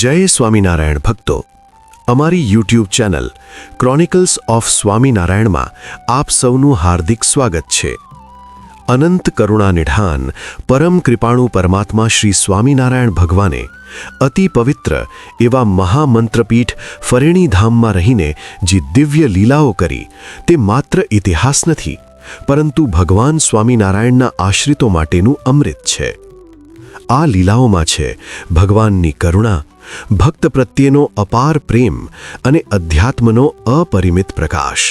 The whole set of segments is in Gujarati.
જય સ્વામિનારાયણ ભક્તો, અમારી યુટ્યુબ ચેનલ ક્રોનિકલ્સ ઓફ સ્વામિનારાયણમાં આપ સૌનું હાર્દિક સ્વાગત છે. અનંત કરુણા નિઢાન પરમ કૃપાણુ પરમાત્મા શ્રી સ્વામિનારાયણ ભગવાને અતિ પવિત્ર એવા મહામંત્રપીઠ ફરિણીધામમાં રહીને જે દિવ્ય લીલાઓ કરી તે માત્ર ઇતિહાસ નથી, પરંતુ ભગવાન સ્વામિનારાયણના આશ્રિતો માટેનું અમૃત છે. આ લીલાઓમાં છે ભગવાનની કરુણા ભક્ત પ્રત્યેનો અપાર પ્રેમ અને અધ્યાત્મનો અપરિમિત પ્રકાશ.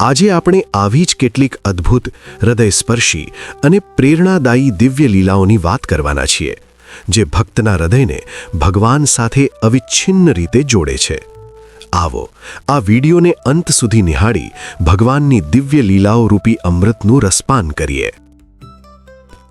આજે આપણે આવી જ કેટલીક અદ્ભુત, હૃદયસ્પર્શી અને પ્રેરણાદાયી દિવ્ય લીલાઓની વાત કરવાના છીએ, જે ભક્તના હૃદયને ભગવાન સાથે અવિચ્છિન્ન રીતે જોડે છે. આવો, આ વિડીયોને અંત સુધી નિહાળી ભગવાનની દિવ્ય લીલાઓ રૂપી અમૃતનું રસપાન કરીએ.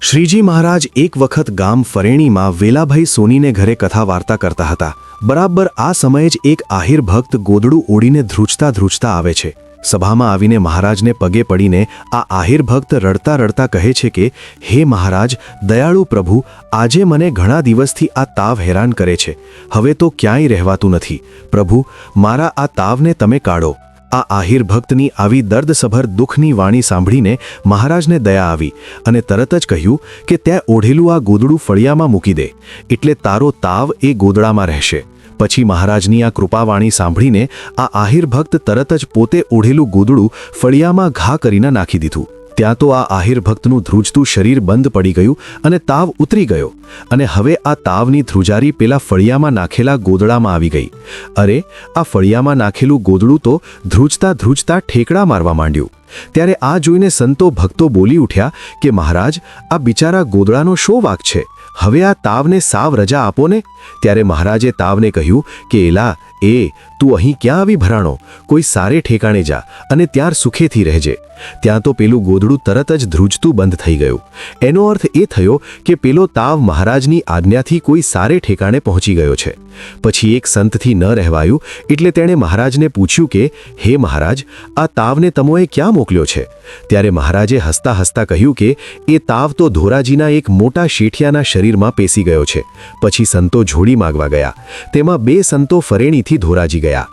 શ્રીજી મહારાજ એક વખત ગામ ફરેણીમાં વેલાભાઈ સોનીને ઘરે કથા વાર્તા કરતા હતા. બરાબર આ સમયે જ એક આહિર ભક્ત ગોદડું ઓડીને ધ્રુજતા ધ્રુજતા આવે છે. સભામાં આવીને મહારાજને પગે પડીને આ આહિર ભક્ત રડતા રડતા કહે છે કે, હે મહારાજ, દયાળુ પ્રભુ, આજે મને ઘણા દિવસથી આ તાવ હેરાન કરે છે. હવે તો ક્યાંય રહેવાતું નથી. પ્રભુ, મારા આ તાવને તમે કાઢો. આ આહિર ભક્તની આવી દર્દસભર દુઃખની વાણી સાંભળીને મહારાજને દયા આવી અને તરત જ કહ્યું કે તે ઓઢેલું આ ગોદડું ફળિયામાં મૂકી દે, એટલે તારો તાવ એ ગોદડામાં રહેશે. પછી મહારાજની આ કૃપાવાણી સાંભળીને આ આહિર ભક્ત તરત જ પોતે ઓઢેલું ગોદડું ફળિયામાં ઘા કરીને નાખી દીધું. ત્યાં તો આ આહિર ભક્તનું ધ્રુજતું શરીર બંધ પડી ગયું અને તાવ ઉતરી ગયો. અને હવે આ તાવની ધ્રુજારી પેલા ફળિયામાં નાખેલા ગોદડામાં આવી ગઈ. અરે, આ ફળિયામાં નાખેલું ગોદડું તો ધ્રુજતા ધ્રુજતા ઠેકડા મારવા માંડ્યું. ત્યારે આ જોઈને સંતો ભક્તો બોલી ઉઠ્યા કે, મહારાજ, આ બિચારા ગોદડાનો શો વાક છે? હવે આ તાવને સાવ રજા આપો ને? ત્યારે મહારાજે તાવને કહ્યું કે, એલા એ, તું અહીં ક્યાં આવી ભરાણો? કોઈ સારે ઠેકાણે જા અને ત્યાર સુખેથી રહેજે. ત્યાં તો પેલું ગોદડું તરત જ ધ્રુજતું બંધ થઈ ગયું. એનો અર્થ એ થયો કે પેલો તાવ મહારાજની આજ્ઞાથી કોઈ સારે ઠેકાણે પહોંચી ગયો છે. પછી એક સંતથી ન રહેવાયું એટલે તેણે મહારાજને પૂછ્યું કે, હે મહારાજ, આ તાવને તમોએ ક્યાં મોકલ્યો છે? ત્યારે મહારાજે હસતા હસતા કહ્યું કે, એ તાવ તો ધોરાજીના એક મોટા શેઠિયાના શરીરમાં પેસી ગયો છે. પછી સંતો જોડી માગવા ગયા. તેમાં બે સંતો ફરેણીથી ધોરાજી ગયા.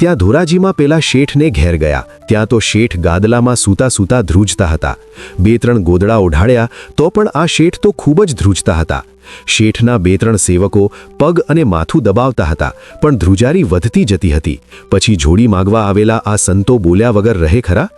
ત્યાં ધોરાજીમાં પેલા શેઠને ઘેર ગયા. ત્યાં તો શેઠ ગાદલામાં સૂતા સૂતા ધ્રુજતા હતા. બે ત્રણ ગોદડા ઓઢાડ્યા તો પણ આ શેઠ તો ખૂબ જ ધ્રુજતા હતા. શેઠના બે ત્રણ સેવકો પગ અને માથું દબાવતા હતા, પણ ધ્રુજારી વધતી જતી હતી. પછી જોડી માગવા આવેલા આ સંતો બોલ્યા વગર રહે ખરા?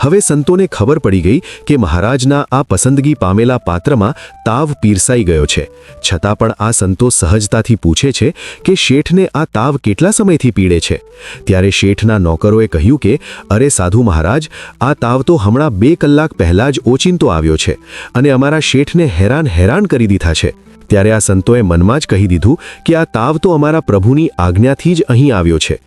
હવે સંતોને ખબર પડી ગઈ કે મહારાજના આ પસંદગી પામેલા પાત્રમાં તાવ પીરસાઈ ગયો છે. છતાં પણ આ સંતો સહજતાથી પૂછે છે કે શેઠને આ તાવ કેટલા સમયથી પીડે છે? ત્યારે શેઠના નોકરોએ કહ્યું કે, અરે સાધુ મહારાજ, આ તાવ તો હમણાં બે કલાક પહેલાં જ ઓચિંતો આવ્યો છે અને અમારા શેઠને હેરાન હેરાન કરી દીધા છે. ત્યારે આ સંતોએ મનમાં જ કહી દીધું કે આ તાવ તો અમારા પ્રભુની આજ્ઞાથી જ અહીં આવ્યો છે.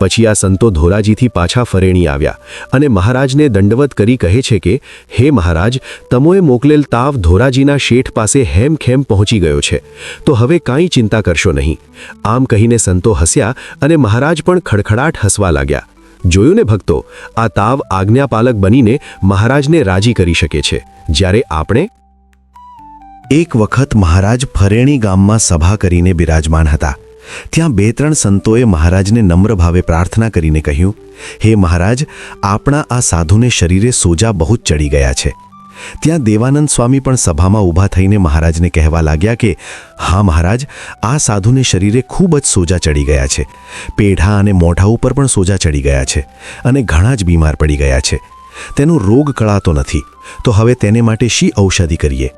પછી આ સંતો ધોરાજીથી પાછા ફરેણી આવ્યા અને મહારાજને દંડવત કરી કહે છે કે, હે મહારાજ, તમોએ મોકલેલ તાવ ધોરાજીના શેઠ પાસે હેમખેમ પહોંચી ગયો છે. તો હવે કાંઈ ચિંતા કરશો નહીં. આમ કહીને સંતો હસ્યા અને મહારાજ પણ ખડખડાટ હસવા લાગ્યા. જોયું ને ભક્તો, આ તાવ આજ્ઞાપાલક બનીને મહારાજને રાજી કરી શકે છે. જ્યારે આપણે એક વખત મહારાજ ફરેણી ગામમાં સભા કરીને બિરાજમાન હતા. ત્યાં બે ત્રણ સંતોએ મહારાજને નમ્ર ભાવે પ્રાર્થના કરીને કહ્યું, હે મહારાજ, આપણા આ સાધુને શરીરે સોજા બહુ જ ચડી ગયા છે. ત્યાં દેવાનંદ સ્વામી પણ સભામાં ઊભા થઈને મહારાજને કહેવા લાગ્યા કે, હા મહારાજ, આ સાધુને શરીરે ખૂબ જ સોજા ચડી ગયા છે. પેઢા અને મોઢા ઉપર પણ સોજા ચડી ગયા છે અને ઘણા જ બીમાર પડી ગયા છે. તેનો રોગ કળાતો નથી. તો હવે તેને માટે શી ઔષધિ કરીએ?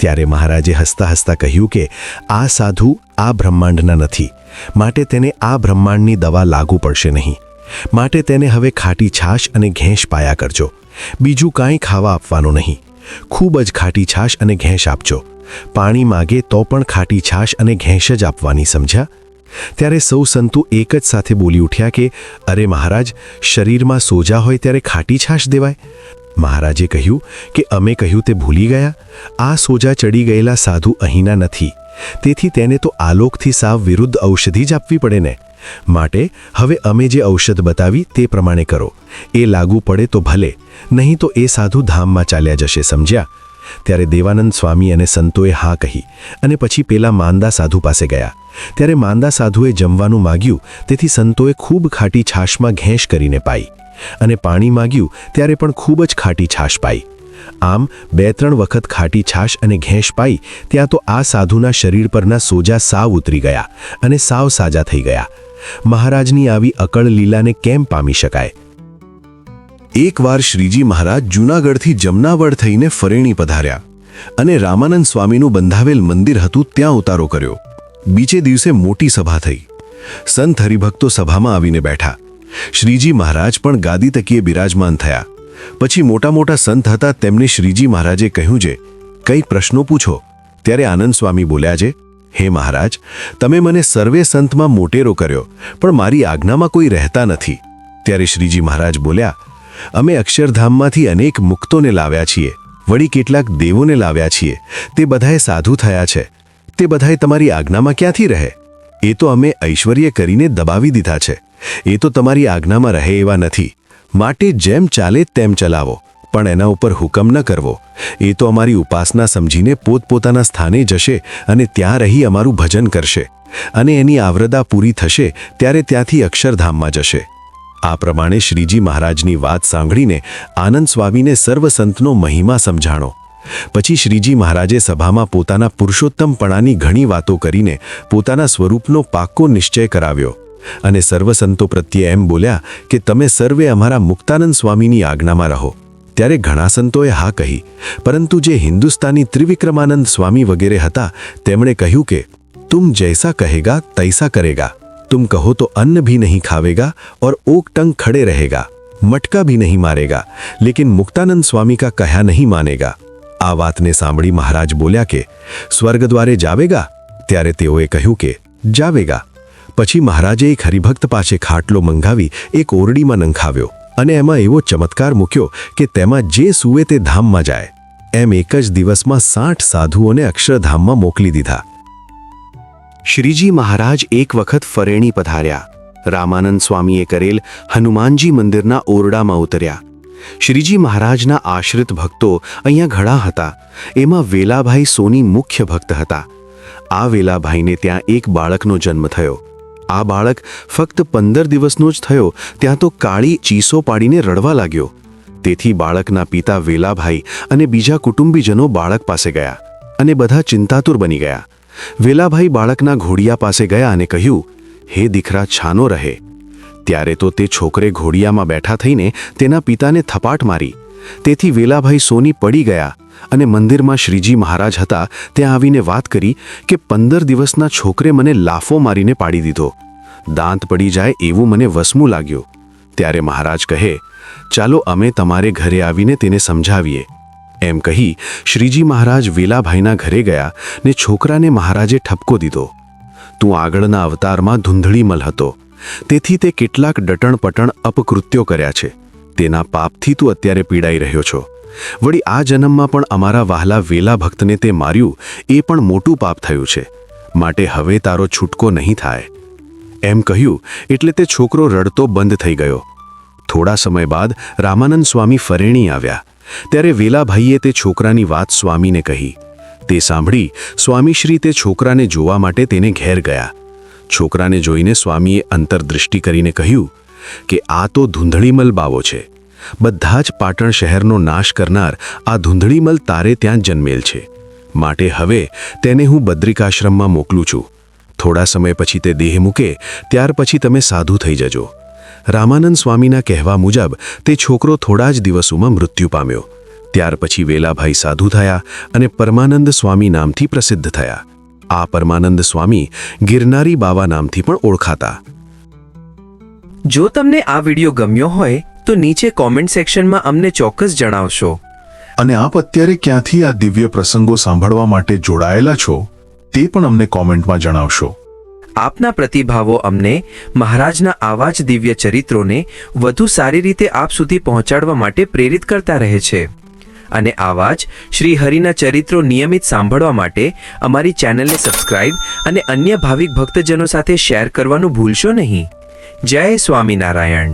ત્યારે મહારાજે હસતા હસતા કહ્યું કે, આ સાધુ આ બ્રહ્માંડના નથી. માટે તેને આ બ્રહ્માંડની દવા લાગુ પડશે નહીં. માટે તેને હવે ખાટી છાશ અને ઘેંશ પાયા કરજો. બીજું કાંઈ ખાવા આપવાનું નહીં. ખૂબ જ ખાટી છાશ અને ઘેંશ આપજો. પાણી માગે તો પણ ખાટી છાશ અને ઘેંસ જ આપવાની, સમજ્યા? ત્યારે સૌ સંતો એક જ સાથે બોલી ઉઠ્યા કે, અરે મહારાજ, શરીરમાં સોજા હોય ત્યારે ખાટી છાશ દેવાય? મહારાજે કહ્યું કે અમે કહ્યું તે ભૂલી ગયા? આ સોજા ચડી ગયેલા સાધુ અહીંના નથી. તેથી તેને તો આલોકથી સાવ વિરુદ્ધ ઔષધિ જ આપવી પડે ને? માટે હવે અમે જે ઔષધ બતાવી તે પ્રમાણે કરો. એ લાગુ પડે તો ભલે, નહીં તો એ સાધુ ધામમાં ચાલ્યા જશે, સમજ્યા? ત્યારે દેવાનંદ સ્વામી અને સંતોએ હા કહી અને પછી પેલા માંદા સાધુ પાસે ગયા. ત્યારે માંદા સાધુએ જમવાનું માગ્યું, તેથી સંતોએ ખૂબ ખાટી છાશમાં ઘેંશ કરીને પાઈ. અને પાણી માગ્યું ત્યારે પણ ખૂબ જ ખાટી છાશ પાઈ. આમ બે ત્રણ વખત ખાટી છાશ અને ઘેંસ પાઈ ત્યાં તો આ સાધુના શરીર પરના સોજા સાવ ઉતરી ગયા અને સાવ સાજા થઈ ગયા. મહારાજની આવી અકળ લીલાને કેમ પામી શકાય? એકવાર શ્રીજી મહારાજ જૂનાગઢથી જમનાવડ થઈને ફરેણી પધાર્યા અને રામાનંદ સ્વામીનું બંધાવેલ મંદિર હતું ત્યાં ઉતારો કર્યો. બીજે દિવસે મોટી સભા થઈ. સંત હરિભક્તો સભામાં આવીને બેઠા. શ્રીજી મહારાજ પણ ગાદી તકીએ બિરાજમાન થયા. પછી મોટા મોટા સંત હતા તેમને શ્રીજી મહારાજે કહ્યું છે કંઈ પ્રશ્નો પૂછો? ત્યારે આનંદ સ્વામી બોલ્યા છે હે મહારાજ, તમે મને સર્વે સંતમાં મોટેરો કર્યો, પણ મારી આજ્ઞામાં કોઈ રહેતા નથી. ત્યારે શ્રીજી મહારાજ બોલ્યા, અમે અક્ષરધામમાંથી અનેક મુક્તોને લાવ્યા છીએ, વળી કેટલાક દેવોને લાવ્યા છીએ, તે બધાએ સાધુ થયા છે, તે બધાએ તમારી આજ્ઞામાં ક્યાંથી રહે? એ તો અમે ઐશ્વર્ય કરીને દબાવી દીધા છે. એ તો તમારી આજ્ઞામાં રહે એવા નથી. માટે જેમ ચાલે તેમ ચલાવો, પણ એના ઉપર હુકમ ન કરવો. એ તો અમારી ઉપાસના સમજીને પોતપોતાના સ્થાને જશે અને ત્યાં રહી અમારું ભજન કરશે. અને એની આવરદા પૂરી થશે, ત્યારે ત્યાંથી અક્ષરધામમાં જશે. આ પ્રમાણે શ્રીજી મહારાજની વાત સાંભળીને આનંદ સ્વામીને સર્વ સંતનો મહિમા સમજાણો. પછી શ્રીજી મહારાજે સભામાં પોતાના પુરુષોત્તમપણાની ઘણી વાતો કરીને પોતાના સ્વરૂપનો પાક્કો નિશ્ચય કરાવ્યો. અને સર્વ સંતો પ્રત્યે એમ બોલ્યા કે તમે સર્વે અમારા મુક્તાનંદ સ્વામીની આજ્ઞામાં રહો. ત્યારે ઘણા સંતોએ હા કહી, પરંતુ જે હિન્દુસ્તાની ત્રિવિક્રમાનંદ સ્વામી વગેરે હતા, તેમણે કહ્યું કે, તુમ જૈસા કહેગા, તૈસા કરેગા. તુમ કહો તો અન્ન ભી નહીં ખાવેગા ઓર ઓક ટંગ ખડે રહેગા. મટકા ભી નહીં મારેગા, લેકિન મુક્તાનંદ સ્વામી કા કહ્યા નહીં માનેગા. આ વાતને સાંભળી મહારાજ બોલ્યા કે, સ્વર્ગ દ્વારે જાવેગા? ત્યારે તેઓએ કહ્યું કે, જાવેગા. પછી મહારાજે એક હરિભક્ત પાસે ખાટલો મંગાવી એક ઓરડીમાં નંખાવ્યો અને એમાં એવો ચમત્કાર મૂક્યો કે તેમાં જે સૂવે તે ધામમાં જાય. એમ એક જ દિવસમાં સાઠ સાધુઓને અક્ષરધામમાં મોકલી દીધા. શ્રીજી મહારાજ એક વખત ફરેણી પધાર્યા. રામાનંદ સ્વામીએ કરેલ હનુમાનજી મંદિરના ઓરડામાં ઉતર્યા. શ્રીજી મહારાજના આશ્રિત ભક્તો અહીંયા ઘણા હતા. એમાં વેલાભાઈ સોની મુખ્ય ભક્ત હતા. આ વેલાભાઈને ત્યાં એક બાળકનો જન્મ થયો. આ બાળક ફક્ત પંદર દિવસનો જ થયો, ત્યાં તો કાળી ચીસો પાડીને રડવા લાગ્યો. તેથી બાળકના પિતા વેલાભાઈ અને બીજા કુટુંબીજનો બાળક પાસે ગયા અને બધા ચિંતાતુર બની ગયા. વેલાભાઈ બાળકના ઘોડિયા પાસે ગયા અને કહ્યું, હે દીકરા, છાનો રહે. ત્યારે તો તે છોકરે ઘોડિયામાં બેઠા થઈને તેના પિતાને થપાટ મારી. તેથી વેલાભાઈ સોની પડી ગયા અને મંદિરમાં શ્રીજી મહારાજ હતા, ત્યાં આવીને વાત કરી કે પંદર દિવસના છોકરે મને લાફો મારીને પાડી દીધો. દાંત પડી જાય એવું મને વસમું લાગ્યું. ત્યારે મહારાજ કહે, ચાલો અમે તમારે ઘરે આવીને તેને સમજાવીએ. એમ કહી શ્રીજી મહારાજ વેલાભાઈના ઘરે ગયા ને છોકરાને મહારાજે ઠપકો દીધો. તું આગળના અવતારમાં ધૂંધળીમલ હતો. તેથી તે કેટલાક ડટણ-પટણ અપકૃત્યો કર્યા છે. તેના પાપથી તું અત્યારે પીડાઈ રહ્યો છો. વળી આ જન્મમાં પણ અમારા વહાલા વેલા ભક્તને તે માર્યું, એ પણ મોટું પાપ થયું છે. માટે હવે તારો છૂટકો નહીં થાય. એમ કહ્યું, એટલે તે છોકરો રડતો બંધ થઈ ગયો. થોડા સમય બાદ રામાનંદ સ્વામી ફરેણી આવ્યા. ત્યારે વેલાભાઈએ તે છોકરાની વાત સ્વામીને કહી. તે સાંભળી સ્વામીશ્રી તે છોકરાને જોવા માટે તેને ઘેર ગયા. છોકરાને જોઈને સ્વામીએ અંતરદૃષ્ટિ કરીને કહ્યું કે આ તો ધૂંધળીમલ બાવો છે. બધા જ પાટણ શહેરનો નાશ કરનાર આ ધૂંધળીમલ તારે ત્યાં જન્મેલ છે. માટે હવે તેને હું બદ્રિકાશ્રમમાં મોકલું છું. થોડા સમય પછી તે દેહ મૂકે, ત્યાર પછી તમે સાધુ થઈ જજો. રામાનંદ સ્વામીના કહેવા મુજબ તે છોકરો થોડા જ દિવસોમાં મૃત્યુ પામ્યો. ત્યાર પછી વેલાભાઈ સાધુ થયા અને પરમાનંદ સ્વામી નામથી પ્રસિદ્ધ થયા. આ પરમાનંદ સ્વામી ગિરનારી બાવા નામથી પણ ઓળખાતા. જો તમને આ વિડિયો ગમ્યો હોય તો નીચે કોમેન્ટ સેક્શનમાં અમને ચોક્કસ જણાવશો. અને આપ અત્યારે ક્યાંથી આ દિવ્ય પ્રસંગો સાંભળવા માટે જોડાયેલા છો તે પણ અમને કોમેન્ટમાં જણાવશો. આપના પ્રતિભાવો અમને મહારાજના આવા જ દિવ્ય ચરિત્રોને વધુ સારી રીતે આપ સુધી પહોંચાડવા માટે પ્રેરિત કરતા રહે છે. અને આવા જ શ્રી હરિના ચરિત્રો નિયમિત સાંભળવા માટે અમારી ચેનલને સબસ્ક્રાઇબ અને અન્ય ભાવિક ભક્તજનો સાથે શેર કરવાનું ભૂલશો નહીં. જય સ્વામિનારાયણ.